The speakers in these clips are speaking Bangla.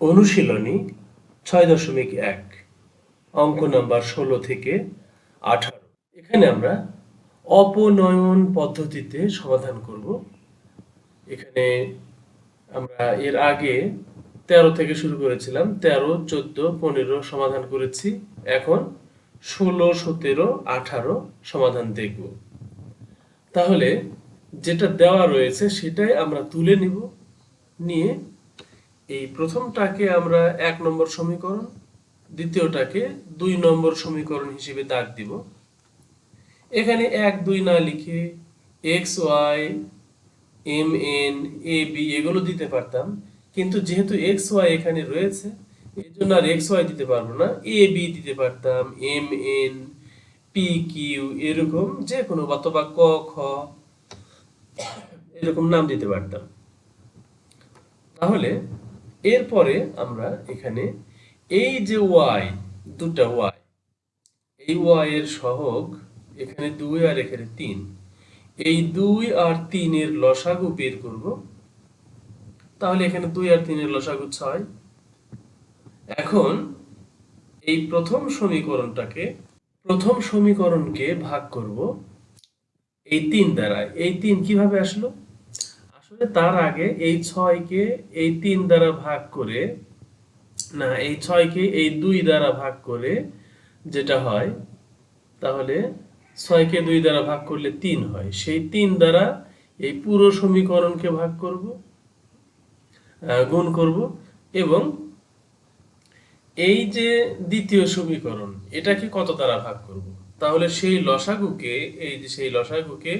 অনুশীলনী ছয় দশমিক এক, অঙ্ক নাম্বার ষোলো থেকে আঠারো। এখানে আমরা অপনয়ন পদ্ধতিতে সমাধান করব। এখানে আমরা এর আগে তেরো থেকে শুরু করেছিলাম, তেরো, চোদ্দ, পনেরো সমাধান করেছি। এখন ষোলো, সতেরো, আঠারো সমাধান দেখব। তাহলে যেটা দেওয়া রয়েছে সেটাই আমরা তুলে নিব, নিয়ে এই প্রথমটাকে আমরা এক নম্বর সমীকরণ, দ্বিতীয়টাকে দুই নম্বর সমীকরণ হিসেবে দাগ দিব। এখানে এক, দুই না লিখে X, Y, M, N, A, B এগুলো দিতে পারতাম। কিন্তু যেহেতু এক্স, ওয়াই এখানে রয়েছে, এই জন্য আর এক্স, ওয়াই দিতে পারব না। এ, বি দিতে পারতাম, এম, এন, পি, কিউ এরকম যে কোনো অথবা ক, খ এরকম নাম দিতে পারতাম। তাহলে এরপরে আমরা এখানে এই যে ওয়াই দুটা ওয়াই এই ওয়াই এর সহগ এখানে দুই আর এখানে তিন, এই দুই আর তিনের লসাগু বের করব। তাহলে এখানে দুই আর তিনের লসাগু ছয়। এখন এই প্রথম সমীকরণটাকে, প্রথম সমীকরণকে ভাগ করব। এই তিন দ্বারা, এই তিন কীভাবে আসলো? আসলে তার আগে এই ছয়কে এই তিন দ্বারা ভাগ করে, না, এই ছয়কে এই দুই দ্বারা ভাগ করে যেটা হয়, তাহলে ছয়কে দুই দ্বারা ভাগ করলে তিন হয়। সেই তিন দ্বারা এই পুরো সমীকরণকে ভাগ করব গুণ করব এবং এই যে দ্বিতীয় সমীকরণ, এটাকে কত দ্বারা ভাগ করব? তাহলে সেই লসাগুকে, এই যে সেই লসাগুকে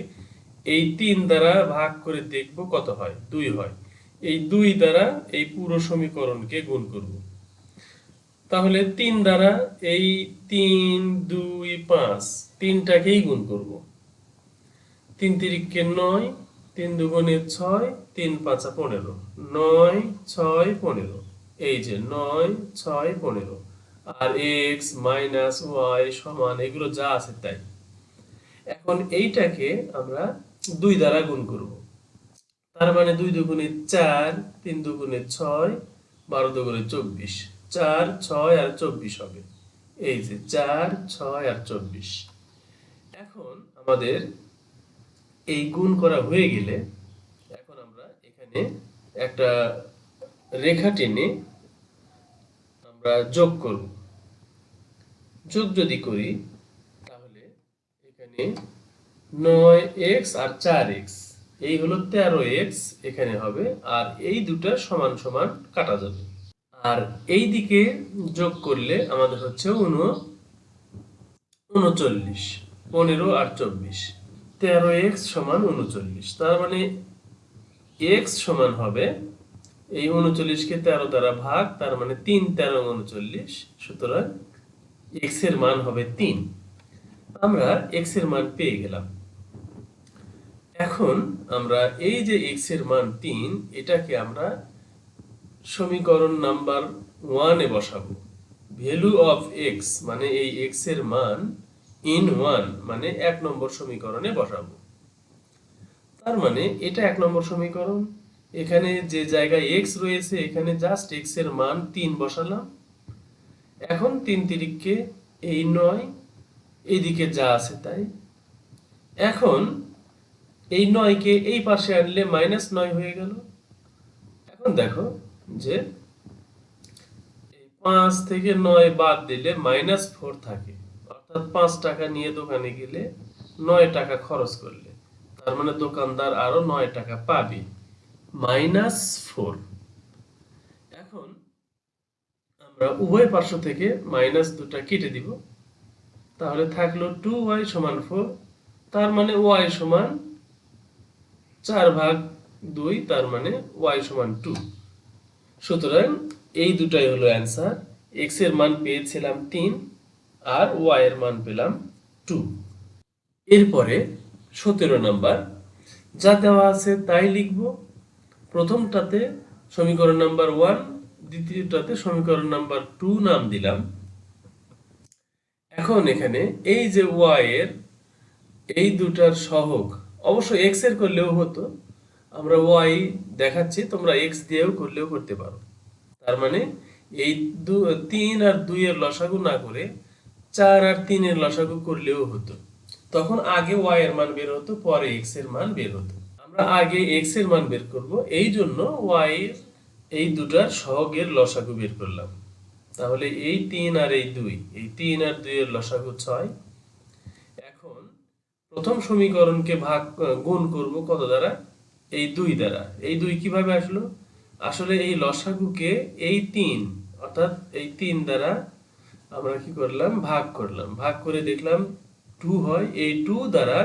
এই তিন দ্বারা ভাগ করে দেখব কত হয়? দুই হয়। এই দুই দ্বারা এই পুরো সমীকরণকে গুণ করব। তাহলে তিন দ্বারা এই তিন, দুই, পাঁচ তিনটাকেই গুণ করব। তিন তিরিককে নয়, তিন দুগুণে ছয়, তিন পাঁচা পনেরো। নয়, ছয়, পনেরো। এই যে নয়, ছয়, পনেরো। আর এক্স মাইনাস ওয়াই সমান, এগুলো যা আছে তাই। এখন এইটাকে আমরা দুই দ্বারা গুণ করব। তার মানে দুই দুগুণে চার, তিন দুগুণে ছয়, বারো দুগুণে চব্বিশ। চার, ছয় আর চব্বিশ হবে। এই যে চার, ছয় আর চব্বিশ। এখন আমাদের এই গুণ করা হয়ে গেলে এখন আমরা এখানে একটা রেখা টেনে আমরা যোগ করব। যোগ যদি করি, তাহলে এখানে নয় এক্স আর চার এক্স। এই হলো তেরো এক্স, এখানে হবে। আর এই দুটা সমান সমান কাটা যাবে। আর যোগ করলে আমাদের হচ্ছে উন, উনচল্লিশ তেরো সমান উনচল্লিশ। তার মানে সমান হবে, এই তেরো দ্বারা ভাগ, তার মানে তিন তেরো উনচল্লিশ, সুতরাং এক্সের মান হবে তিন। আমরা এক্সের মান পেয়ে গেলাম। এখন আমরা এই যে এক্সের মান তিন, এটাকে আমরা সমীকরণ নাম্বার ওয়ানে বসাবো। ভ্যালু অফ এক্স মানে এই এক্সের মান ইন ওয়ান মানে এক নম্বর সমীকরণে বসাবো। তার মানে এটা এক নম্বর সমীকরণ। এখানে যে জায়গায় x রয়েছে, এখানে জাস্ট x এর মান তিন বসালাম। এখন তিন তিরিককে এই নয়, এদিকে যা আছে তাই। এখন এই নয়কে এই পাশে আনলে মাইনাস নয় হয়ে গেল। এখন দেখো যে পাঁচ থেকে নয় বাদ দিলে মাইনাস ফোর থাকে। অর্থাৎ পাঁচ টাকা নিয়ে দোকানে গেলে নয় টাকা খরচ করলে। তার মানে দোকানদার আরও নয় টাকা পাবে। Minus four. এখন আমরা উভয় পার্শ্ব থেকে মাইনাস দুটা কেটে দিব। তাহলে থাকল টু ওয়াই সমান ফোর তার মানে ওয়াই সমান চার ভাগ দুই তার মানে ওয়াই সমান টু সুতরাং এই দুটাই হলো অ্যান্সার এক্সের মান পেয়েছিলাম তিন আর ওয়াই এর মান পেলাম টু এরপরে সতেরো নাম্বার। যা দেওয়া আছে তাই লিখব। প্রথমটাতে সমীকরণ নাম্বার ওয়ান দ্বিতীয়টাতে সমীকরণ নাম্বার টু নাম দিলাম। এখন এখানে এই যে ওয়াই এর, এই দুটার সহগ অবশ্য এক্সের করলেও হতো। আমরা ওয়াই দেখাচ্ছি, তোমরা এক্স দিয়েও করলেও করতে পারো। তার মানে এই দু- তিন আর দুই এর লসাগু না করে চার আর তিনের লসাগু করলেও হতো। তখন আগে ওয়াই এর মান বের হতো, পরে এক্সের মান বের হতো। আমরা আগে এক্সের মান বের করব, এই জন্য ওয়াই এর, এই দুটার সহগের লসাগু বের করলাম। তাহলে এই তিন আর এই দুই, এই তিন আর দুই এর লসাগু ছয় প্রথম সমীকরণকে ভাগ গুণ করব কত দ্বারা? এই দুই দ্বারা। এই দুই কীভাবে আসলো? আসলে এই লসাগুকে এই তিন, অর্থাৎ এই তিন দ্বারা আমরা কি করলাম? ভাগ করলাম। ভাগ করে দেখলাম টু হয় এই টু দ্বারা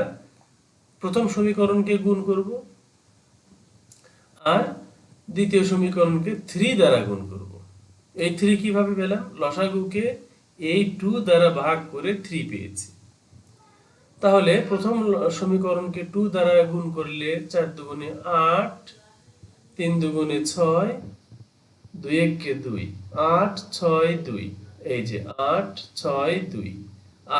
প্রথম সমীকরণকে গুণ করব আর দ্বিতীয় সমীকরণকে থ্রি দ্বারা গুণ করব। এই থ্রি কীভাবে পেলাম? লসাগুকে এই টু দ্বারা ভাগ করে থ্রি পেয়েছি। তাহলে প্রথম সমীকরণকে টু দ্বারা গুণ করলে চার দুগুণে আট, তিন দুগুণে ছয়, দুই এককে দুই, আট, ছয়, দুই। এই যে আট, ছয়, দুই।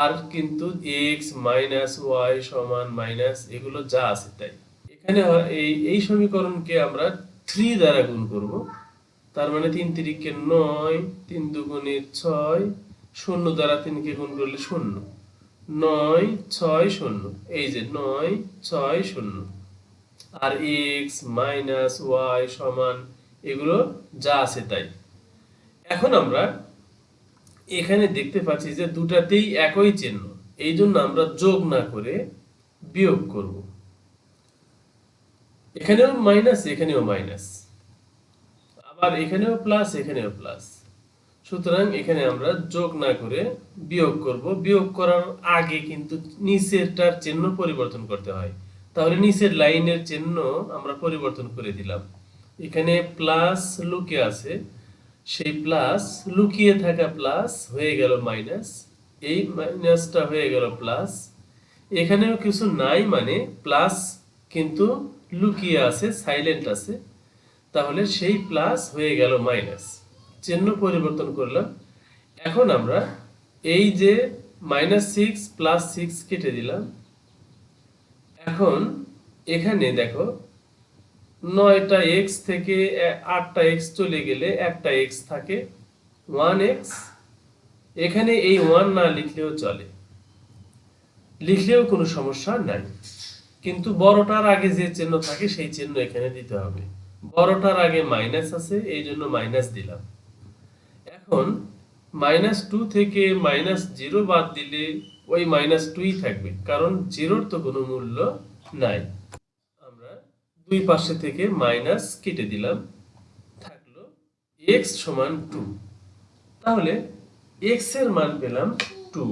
আর কিন্তু এক্স মাইনাস ওয়াই সমান মাইনাস এগুলো যা আছে তাই। এখানে এই এই সমীকরণকে আমরা থ্রি দ্বারা গুণ করব। তার মানে তিন তিরিকে নয়, তিন দুগুণে ছয়, শূন্য দ্বারা তিনকে গুণ করলে শূন্য। নয় ছয় শূন্য। এই যে নয় ছয় শূন্য। আর এক্স মাইনাস ওয়াই সমান এগুলো যা আছে তাই। এখন আমরা এখানে দেখতে পাচ্ছি যে দুটাতেই একই চিহ্ন। এই জন্য আমরা যোগ না করে বিয়োগ করব। এখানেও মাইনাস এখানেও মাইনাস আবার এখানেও প্লাস এখানেও প্লাস সুতরাং এখানে আমরা যোগ না করে বিয়োগ করব। বিয়োগ করার আগে কিন্তু নিচেরটার চিহ্ন পরিবর্তন করতে হয়। তাহলে নিচের লাইনের চিহ্ন আমরা পরিবর্তন করে দিলাম। এখানে প্লাস লুকে আছে। সেই প্লাস লুকিয়ে থাকা প্লাস হয়ে গেল মাইনাস এই মাইনাসটা হয়ে গেল প্লাস এখানেও কিছু নাই মানে প্লাস কিন্তু লুকিয়ে আছে সাইলেন্ট আছে। তাহলে সেই প্লাস হয়ে গেল মাইনাস চিহ্ন পরিবর্তন করলাম। এখন আমরা এই যে মাইনাস সিক্স প্লাস সিক্স কেটে দিলাম। এখন এখানে দেখো, নয়টা এক্স থেকে আটটা এক্স চলে গেলে একটা এক্স থাকে ওয়ান এক্স এখানে এই ওয়ান না লিখলেও চলে। লিখলেও কোনো সমস্যা নাই। কিন্তু বড়টার আগে যে চিহ্ন থাকে, সেই চিহ্ন এখানে দিতে হবে। বড়টার আগে মাইনাস আছে এই জন্য মাইনাস দিলাম। এখন মাইনাস টু থেকে মাইনাস জিরো বাদ দিলে ওই মাইনাস টুই থাকবে। কারণ জিরোর তো কোনো মূল্য নাই। আমরা দুই পাশে থেকে মাইনাস কেটে দিলাম। থাকল এক্স সমান টু তাহলে এক্সের মান পেলাম টু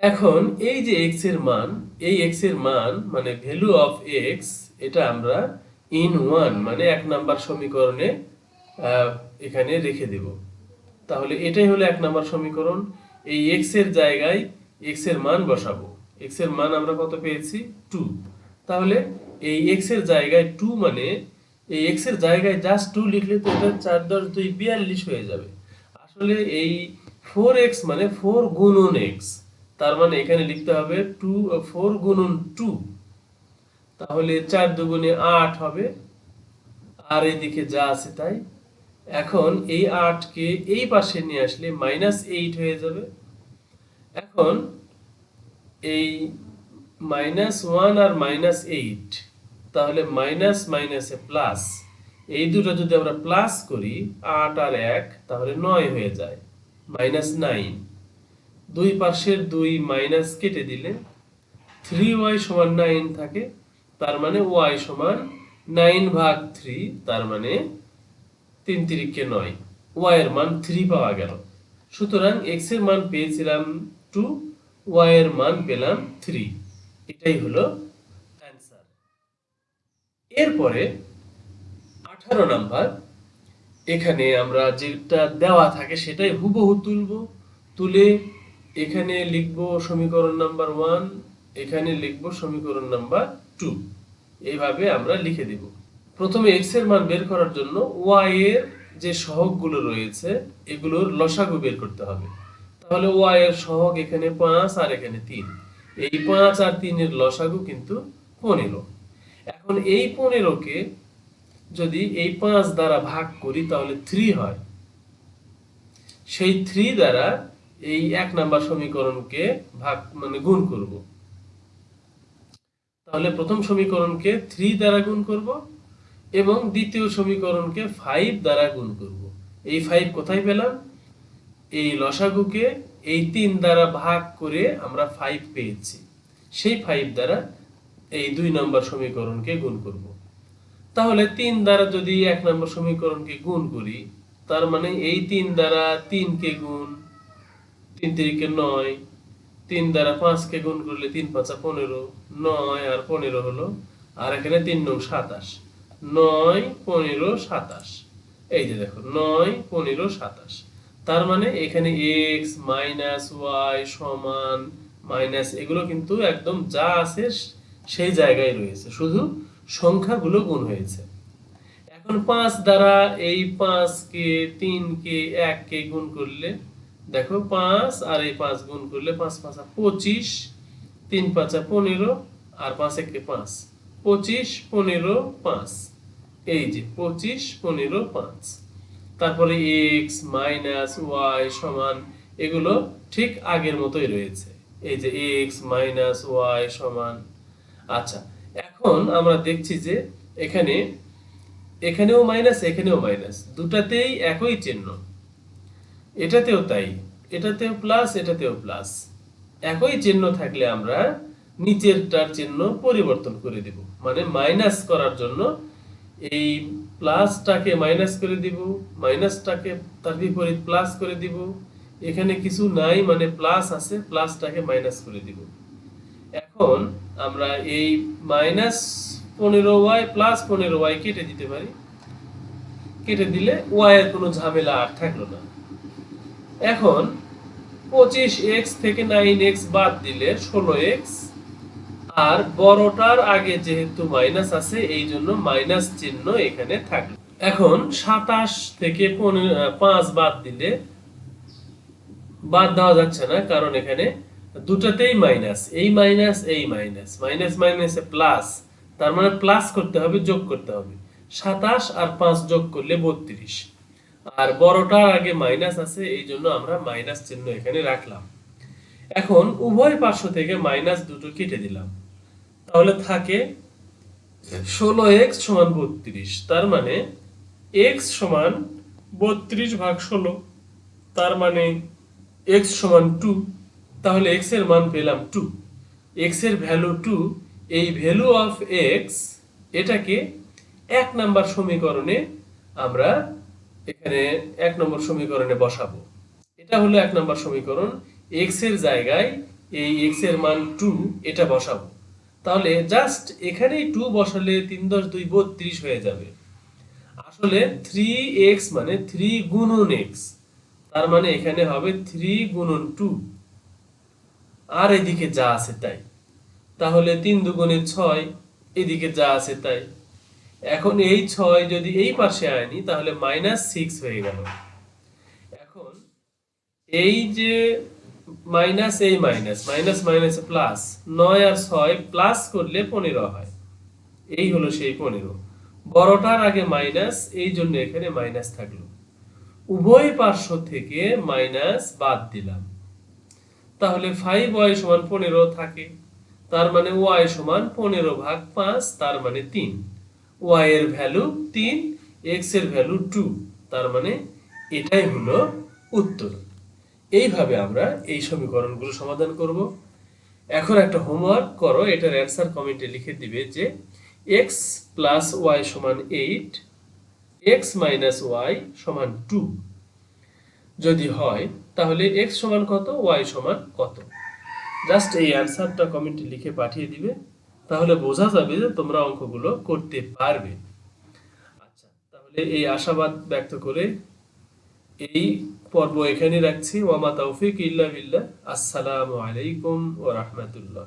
এখন এই যে এক্সের মান, এই এক্সের মান মানে ভ্যালু অফ এক্স এটা আমরা ইন ওয়ান মানে এক নাম্বার সমীকরণে এখানে রেখে দেব। তাহলে এটাই হলো এক নাম্বার সমীকরণ। এই এক্সের জায়গায় এক্সের মান বসাবো। এক্সের মান আমরা কত পেয়েছি? টু তাহলে এই এক্সের জায়গায় টু মানে এই এক্সের জায়গায় জাস্ট টু লিখলে তো এটা চার দশ দুই বিয়াল্লিশ হয়ে যাবে। আসলে এই ফোর এক্স মানে ফোর গুণন এক্স তার মানে এখানে লিখতে হবে টু ফোর গুণন টু তাহলে চার দুগুণে আট হবে। আর এদিকে যা আছে তাই। এখন এই আটকে এই পাশে নিয়ে আসলে মাইনাস এইট হয়ে যাবে। এখন এই মাইনাস ওয়ান আর মাইনাস এইট তাহলে মাইনাস মাইনাসে প্লাস এই দুটো যদি আমরা প্লাস করি, আট আর এক, তাহলে নয় হয়ে যায় মাইনাস নাইন দুই পাশের দুই মাইনাস কেটে দিলে থ্রি ওয়াই সমান নাইন থাকে, তার মানে ওয়াই সমান নাইন ভাগ থ্রি তার মানে তিন তিরিকে নয়। ওয়াই এর মান থ্রি পাওয়া গেল। সুতরাং এক্সের মান পেয়েছিলাম টু ওয়াই এর মান পেলাম থ্রি এটাই হলো অ্যান্সার এরপরে আঠারো নাম্বার। এখানে আমরা যেটা দেওয়া থাকে সেটাই হুবহু তুলব। তুলে এখানে লিখব সমীকরণ নাম্বার ওয়ান এখানে লিখব সমীকরণ নাম্বার টু এইভাবে আমরা লিখে দিব। প্রথমে এক্সের মান বের করার জন্য ওয়াই এর যে সহগগুলো রয়েছে, এগুলোর লসাগু বের করতে হবে। তাহলে ওয়াই এর সহগ এখানে পাঁচ আর এখানে তিন। এই পাঁচ আর তিনের লসাগু কিন্তু পনেরো। এখন এই পনেরোকে যদি এই পাঁচ দ্বারা ভাগ করি, তাহলে থ্রি হয়। সেই থ্রি দ্বারা এই এক নাম্বার সমীকরণকে ভাগ মানে গুণ করব। তাহলে প্রথম সমীকরণকে থ্রি দ্বারা গুণ করব। এবং দ্বিতীয় সমীকরণকে ফাইভ দ্বারা গুণ করব। এই ফাইভ কোথায় পেলাম? এই লসাগুকে এই তিন দ্বারা ভাগ করে আমরা ফাইভ পেয়েছি। সেই ফাইভ দ্বারা এই দুই নম্বর সমীকরণকে গুণ করব। তাহলে তিন দ্বারা যদি এক নম্বর সমীকরণকে গুণ করি, তার মানে এই তিন দ্বারা তিনকে গুণ, তিন তিরিকে নয়, তিন দ্বারা পাঁচকে গুণ করলে তিন পাঁচা পনেরো, নয় আর পনেরো হলো, আর এখানে তিন নং সাতাশ। নয় পনেরো সাতাশ। এই যে দেখো, নয় পনেরো সাতাশ। তার মানে এখানে এক্স মাইনাস ওয়াই সমান মাইনাস এগুলো কিন্তু একদম যা আছে সেই জায়গায় রয়েছে। শুধু সংখ্যাগুলো গুণ হয়েছে। এখন পাঁচ দ্বারা এই পাঁচকে, তিনকে, এককে গুণ করলে, দেখো পাঁচ আর এই পাঁচ গুণ করলে পাঁচ পাঁচা পঁচিশ, তিন পাঁচা পনেরো, আর পাঁচ একে পাঁচ। পঁচিশ, পনেরো, পাঁচ। এই যে পঁচিশ, পনেরো, পাঁচ। তারপরে এক্স মাইনাস ওয়াই সমান এগুলো ঠিক আগের মতোই রয়েছে। এই যে এক্স মাইনাস ওয়াই সমান। আচ্ছা এখন আমরা দেখছি যে এখানে, এখানেও মাইনাস এখানেও মাইনাস দুটাতেই একই চিহ্ন। এটাতেও তাই, এটাতেও প্লাস এটাতেও প্লাস একই চিহ্ন থাকলে আমরা নিচেরটার চিহ্ন পরিবর্তন করে দেব। মানে মাইনাস করার জন্য এই প্লাসটাকে মাইনাস করে দিব মাইনাসটাকে তার বিপরীত প্লাস করে দিব। এখানে কিছু নাই মানে প্লাস আছে প্লাসটাকে মাইনাস করে দিব। এখন আমরা এই মাইনাস পনেরো ওয়াই প্লাস পনেরো ওয়াই কেটে দিতে পারি। কেটে দিলে ওয়াই এর কোনো ঝামেলা আর থাকল না। এখন পঁচিশ এক্স থেকে নাইন এক্স বাদ দিলে ষোলো এক্স আর বড়টার আগে যেহেতু মাইনাস আছে এই জন্য মাইনাস চিহ্ন এখানে থাকল। এখন সাতাশ থেকে পাঁচ বাদ দিলে বাদ দেওয়া যাচ্ছে না, কারণ এখানে দুটাতেই মাইনাস এই মাইনাস এই মাইনাস মাইনাস মাইনাসে প্লাস তার মানে প্লাস করতে হবে, যোগ করতে হবে। সাতাশ আর পাঁচ যোগ করলে বত্রিশ। আর বড়টার আগে মাইনাস আছে এই জন্য আমরা মাইনাস চিহ্ন এখানে রাখলাম। এখন উভয় পার্শ্ব থেকে মাইনাস দুটো কেটে দিলাম। তাহলে থাকে ষোলো এক্স সমান বত্রিশ। তার মানে এক্স সমান বত্রিশ ভাগ ষোলো। তার মানে এক্স সমান টু। তাহলে এক্সের মান পেলাম টু। এক্সের ভ্যালু টু। এই ভ্যালু অফ এক্স, এটাকে এক নাম্বার সমীকরণে আমরা এখানে এক নম্বর সমীকরণে বসাবো। এটা হলো এক নম্বর সমীকরণ। এক্সের জায়গায় এই এক্সের মান টু, এটা বসাবো। তাহলে জাস্ট এখানেই টু বসালে তিন দশ দুই বত্রিশ হয়ে যাবে। আসলে থ্রি এক্স মানে থ্রি গুণন এক্স তার মানে এখানে হবে থ্রি গুণন টু আর এদিকে যা আছে তাই। তাহলে তিন দুগুণে ছয়, এদিকে যা আছে তাই। এখন এই ছয় যদি এই পাশে আনি তাহলে মাইনাস সিক্স হয়ে গেল। এখন এই যে মাইনাস এই মাইনাস মাইনাস মাইনাস প্লাস নয় আর ছয় প্লাস করলে পনেরো হয়। এই হলো সেই পনেরো। বড়টার আগে মাইনাস, এই জন্য এখানে মাইনাস থাকল। উভয় পার্শ্ব থেকে মাইনাস বাদ দিলাম। তাহলে ফাইভ ওয়াই সমান পনেরো থাকে। তার মানে ওয়াই সমান পনেরো ভাগ পাঁচ, তার মানে তিন। ওয়াই এর ভ্যালু তিন এক্সের ভ্যালু টু তার মানে এটাই হলো উত্তর। এইভাবে আমরা এই সমীকরণগুলো সমাধান করব। এখন একটা হোমওয়ার্ক করো, এটার অ্যান্সার কমেন্টে লিখে দিবে যে এক্স প্লাস ওয়াই সমান এইট এক্স মাইনাস ওয়াই সমান টু যদি হয়, তাহলে এক্স সমান কত ওয়াই সমান কত? জাস্ট এই অ্যান্সারটা কমেন্টে লিখে পাঠিয়ে দিবে, তাহলে বোঝা যাবে যে তোমরা অঙ্কগুলো করতে পারবে। আচ্ছা তাহলে এই আশাবাদ ব্যক্ত করে এই পর্ব এখানে রাখছি। ওয়ামা তৌফিক ইল্লা বিল্লাহ। আসসালামু আলাইকুম ওয়া রাহমাতুল্লাহ।